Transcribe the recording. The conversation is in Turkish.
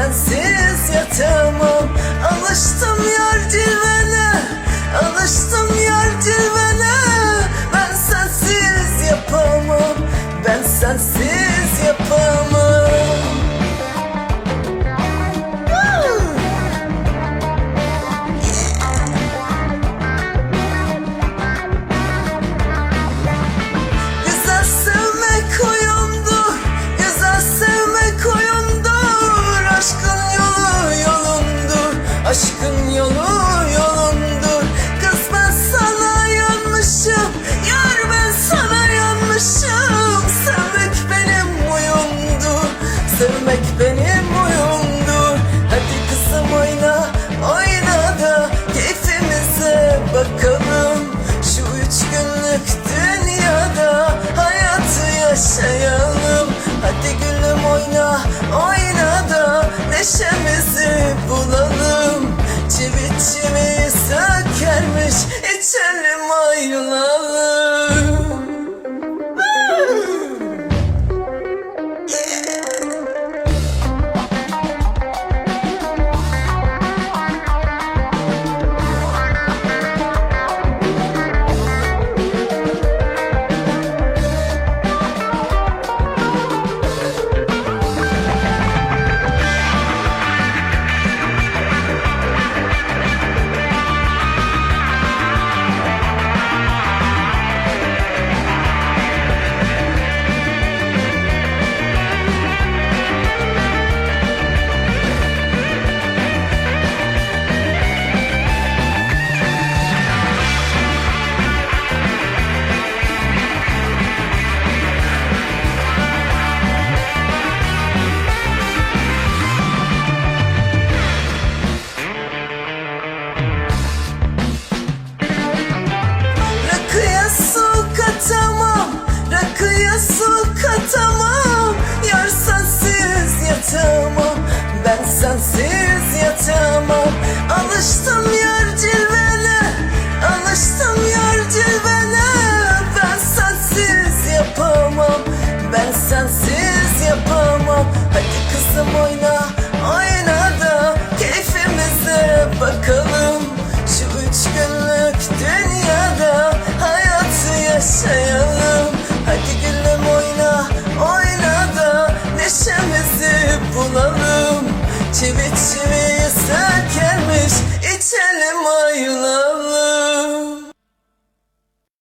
sensiz yatamam. Alıştım yar cilvene Sevmek benim oyundur Hadi kızım oyna Oyna da keyfimize bakalım. Şu üç günlük dünyada hayatı yaşayalım. Hadi gülüm oyna, oyna da neşemizi bulalım. Çivit çivi sökermiş, içelim ayrılalım bakalım Şu üç günlük dünyada hayatı yaşayalım. Hadi gülüm oyna oyna da neşemizi bulalım. Çivi çivi serkermiş içelim ayılalım.